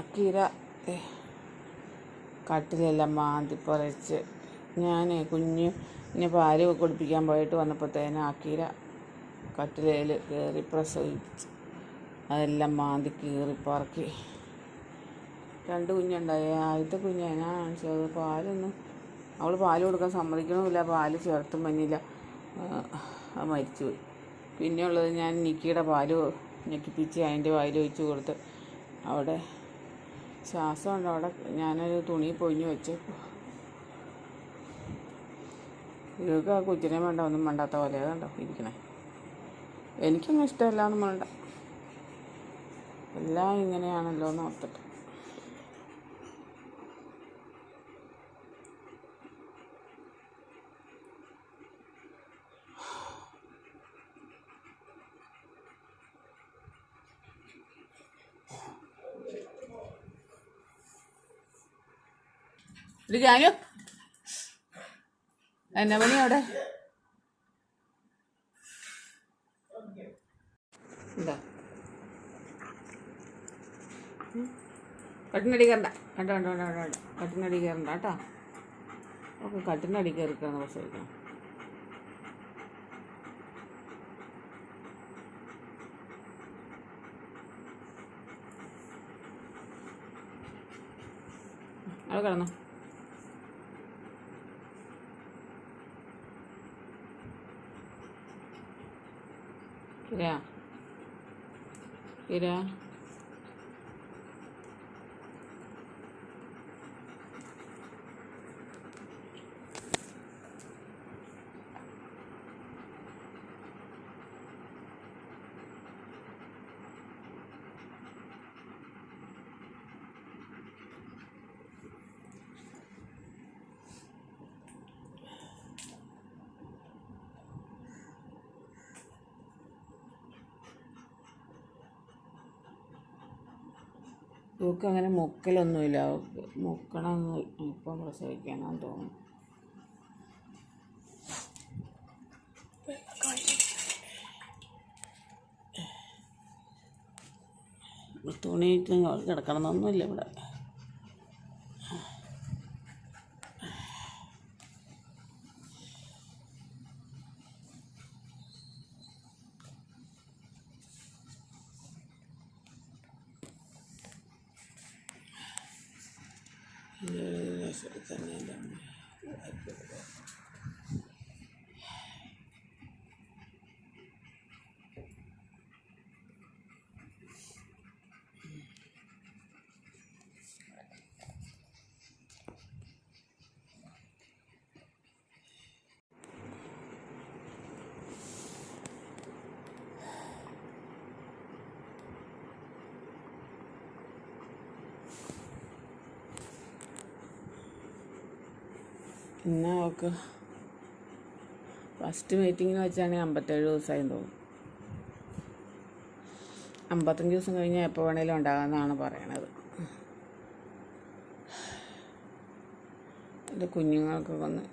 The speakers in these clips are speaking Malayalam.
അക്കീര കട്ടിലെല്ലാം മാന്തി പറിച്ച് ഞാൻ കുഞ്ഞ് ഇനി പാൽ കുടിപ്പിക്കാൻ പോയിട്ട് വന്നപ്പോഴത്തേന് അക്കീര കട്ടിലേൽ കയറി പ്രസവിച്ച്. അതെല്ലാം മാന്തി കീറി പറക്കി. രണ്ട് കുഞ്ഞുണ്ടായി. ആദ്യത്തെ കുഞ്ഞ് ഞാൻ കാണിച്ചത്? പാലൊന്നും അവൾ പാൽ കൊടുക്കാൻ സമ്മതിക്കണമില്ല. പാൽ ചേർത്തും മഞ്ഞില്ല മരിച്ചുപോയി. പിന്നെ ഉള്ളത് ഞാൻ നിക്കിയുടെ പാൽ ഞെക്കിപ്പിച്ച് അതിന്റെ വായിൽ ഒഴിച്ച് കൊടുത്ത് അവിടെ ശ്വാസമുണ്ട്. അവിടെ ഞാനൊരു തുണി പൊഴിഞ്ഞു വെച്ച്. ഇവർക്ക് ആ കൊച്ചിനെ വേണ്ട ഒന്നും വേണ്ടാത്ത പോലെ കണ്ടോ ഇരിക്കണേ. എനിക്കൊന്നും ഇഷ്ടമല്ല ഒന്നും വേണ്ട. എല്ലാം ഇങ്ങനെയാണല്ലോ എന്ന് ഓർത്തിട്ട്. ഇത് ജാനു എന്നാ പണി അവിടെ? എന്താ കട്ടിനടി കണ്ട. കണ്ട കണ്ട കണ്ട കണ്ട കട്ടിനടി കയറണ്ട കേട്ടോ. ഓക്കെ കട്ടിനടി കയറിക്കാന്ന് പ്രസവിക്കണം അവിടെ കിടന്നോ. 对呀，对呀。ഇവർക്ക് അങ്ങനെ മുക്കലൊന്നുമില്ല. അവൾക്ക് മുക്കണമെന്ന് ഇപ്പം പ്രസവിക്കണം തോന്നുന്നു. തുണിയിട്ട് കിടക്കണമെന്നൊന്നുമില്ല ഇവിടെ. nilalasakan nila at പിന്നെ അവൾക്ക് ഫസ്റ്റ് മീറ്റിങ്ങിന് വെച്ചാണെങ്കിൽ അമ്പത്തേഴ് ദിവസമായി തോന്നുന്നു. അമ്പത്തഞ്ച് ദിവസം കഴിഞ്ഞാൽ എപ്പോൾ വേണേലും ഉണ്ടാകാമെന്നാണ് പറയണത്. എന്റെ കുഞ്ഞുങ്ങൾക്കൊക്കെ ഒന്ന്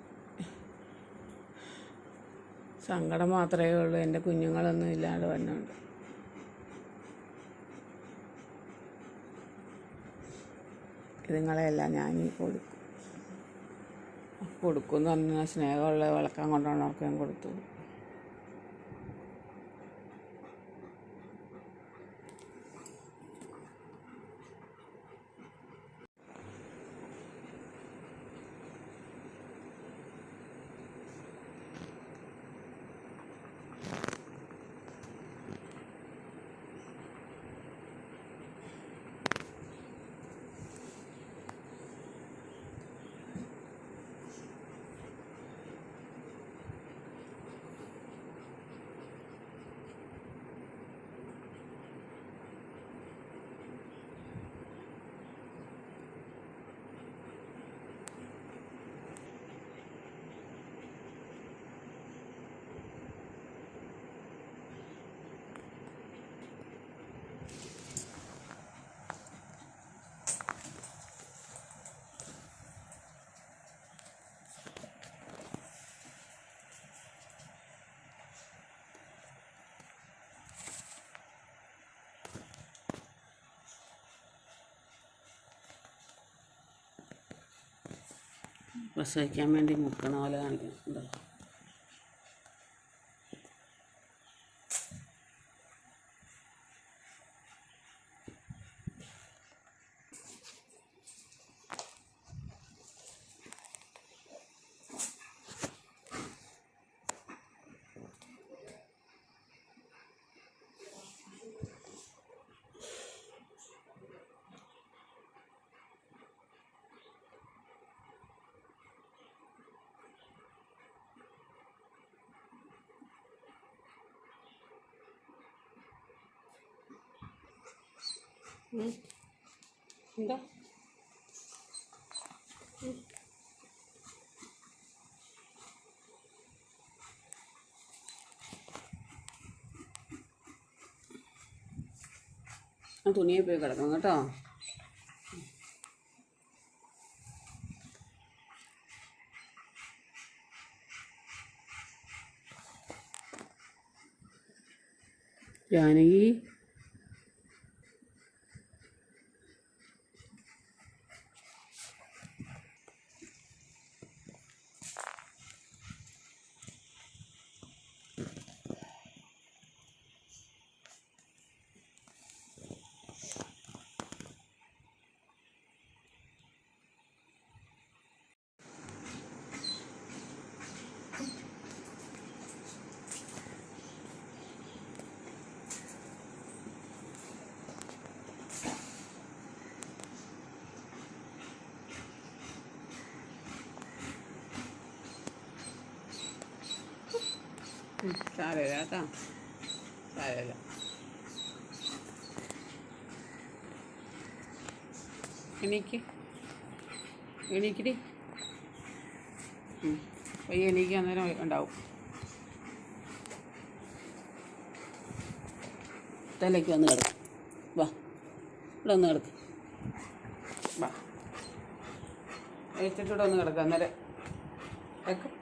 സങ്കടം മാത്രമേ ഉള്ളൂ. എന്റെ കുഞ്ഞുങ്ങളൊന്നും ഇല്ലാണ്ട് വന്നുണ്ട്. ഇതുങ്ങളെല്ലാം ഞാൻ ഈ കൊടുക്കും. എന്ന് പറഞ്ഞാൽ സ്നേഹമുള്ള വിളക്കാൻ കൊണ്ടുവന്നവർക്ക് ഞാൻ കൊടുത്തു. പ്രസവിക്കാൻ വേണ്ടി മുക്കണ പോലെ കാണിക്കുന്നുണ്ടോ. എന്താ തുണിയെ പോയി കിടക്കണം കേട്ടോ. ജാനകി. സാരമില്ല കേട്ടോ സാരമില്ല എണീക്ക് എണീക്കിടി പയ്യ എണീക്ക് അന്നേരം ഉണ്ടാവും. തലേക്ക് വന്ന് കിടക്കും. വാ. ഇവിടെ വന്ന് കിടക്ക്. വാ. എഴുത്തിട്ടൂടെ ഒന്ന് കിടക്കാം അന്നേരം. വെക്കും.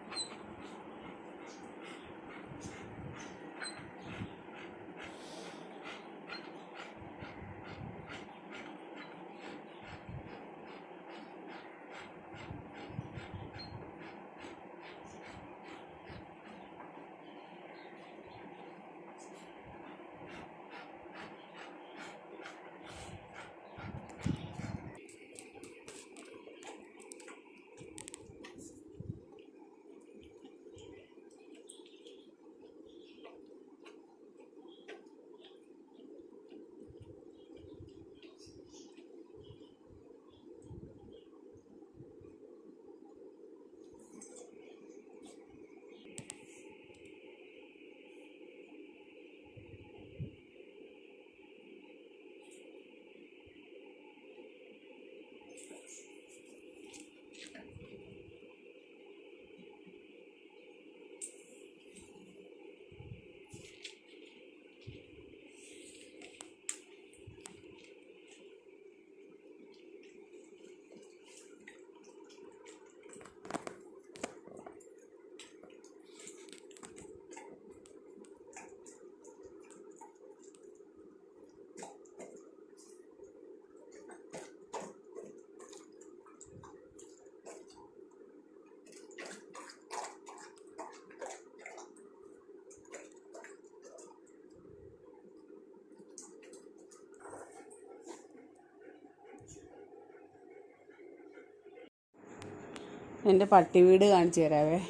എന്റെ പട്ടി വീട് കാണിച്ചു തരാവേ.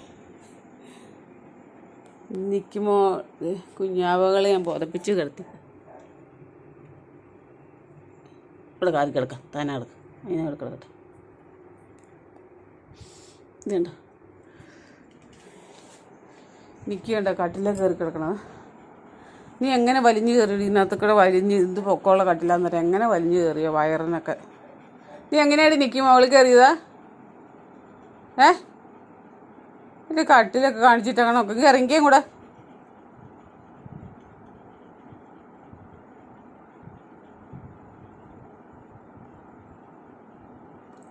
നിൽക്കുമോ കുഞ്ഞാവകളെ ഞാൻ പുതപ്പിച്ച് കിടത്തി. ഇവിടെ കാതി കിടക്കാം. താനെ കിടക്കാം. അതിനെ ഇവിടെ കിടക്കട്ടെ. ഇതുണ്ട് നിൽക്കണ്ട കട്ടിലേ കയറി കിടക്കണം നീ എങ്ങനെ വലിഞ്ഞു കയറി ഇതിനകത്ത് കൂടെ വലിഞ്ഞ് ഇത് പൊക്കമുള്ള കട്ടിലാന്ന് പറയാം എങ്ങനെ വലിഞ്ഞു കയറിയോ? വയറിനൊക്കെ. നീ എങ്ങനെയായിട്ട് നിൽക്കുമോ അവൾ കയറിയതാ? ഏ? ഇത് കട്ടിലൊക്കെ കാണിച്ചിട്ടൊക്കെ നോക്കി. ഇറങ്ങിയും കൂടെ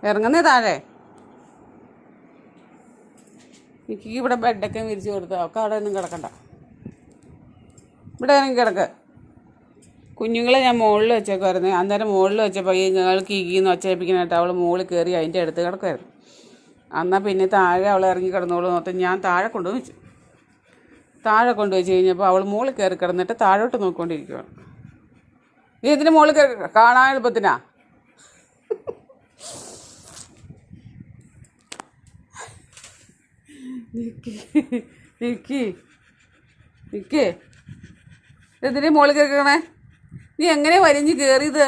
ഇറങ്ങുന്നേ താഴെ. എനിക്ക് ഇവിടെ ബെഡൊക്കെ വിരിച്ചു കൊടുത്തോ. ഒക്കെ അവിടെ ഒന്നും കിടക്കണ്ട. ഇവിടെ ഇറങ്ങി കിടക്ക്. കുഞ്ഞുങ്ങളെ ഞാൻ മുകളിൽ വെച്ചേക്കുമായിരുന്നു അന്നേരം മുകളിൽ വെച്ചപ്പോൾ ഈ ഞങ്ങൾ കീന്ന് ഒച്ചയിപ്പിക്കാനായിട്ട് അവൾ മുകളിൽ കയറി അതിന്റെ അടുത്ത് കിടക്കുമായിരുന്നു എന്നാൽ പിന്നെ താഴെ അവൾ ഇറങ്ങി കിടന്നോളൂ. നോത്ത് ഞാൻ താഴെ കൊണ്ടുപോയി വെച്ചു. താഴെ കൊണ്ടുവച്ച് കഴിഞ്ഞപ്പോൾ അവൾ മുകളിൽ കയറി കിടന്നിട്ട് താഴോട്ട് നോക്കിക്കൊണ്ടിരിക്കുകയാണ് നീ ഇതിന് മുകളിൽ കയറി കാണാൻ എളുപ്പത്തിനാ. എന്തിനെ നിക്ക് നിക്ക്. മുകളിൽ കേൾക്കണേ നീ എങ്ങനെ വരിഞ്ഞ് കയറിയത്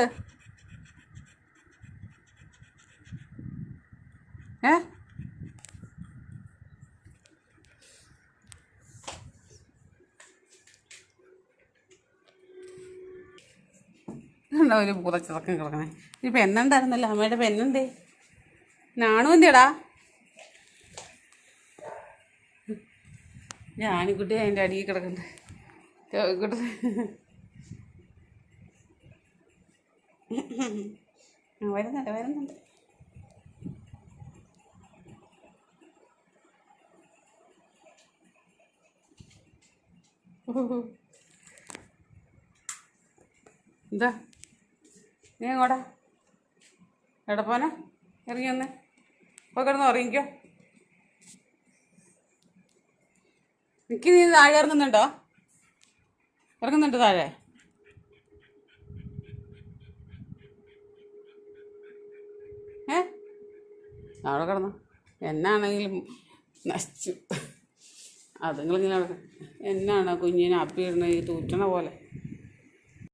ഏ? ഉണ്ടോ ഒരു പുതച്ചിറക്കം കിടക്കണേ? ഈ പെണ്ണുണ്ടായിരുന്നല്ലോ അമ്മയുടെ പെണ്ണുണ്ടേ നാണു ഞാനിക്കുട്ടി അതിന്റെ അടിയിൽ കിടക്കണ്ടേ വരുന്നുണ്ട് വരുന്നുണ്ട്. എന്താ നീ എങ്ങോടാ എടപ്പോനെ പോനെ ഇറങ്ങി വന്നേ. പോയി കിടന്ന് ഉറങ്ങിക്കോ. നിക്ക് നീ താഴെ ഇറങ്ങുന്നുണ്ടോ? ഇറങ്ങുന്നുണ്ട് താഴെ? ഏ? അവിടെ കിടന്നു. എന്നാണെങ്കിലും നശിച്ചു. അതുങ്ങളിങ്ങനെ എന്നാണ് കുഞ്ഞിനെ അപ്പിയിടുന്ന ഈ തൂറ്റണ പോലെ?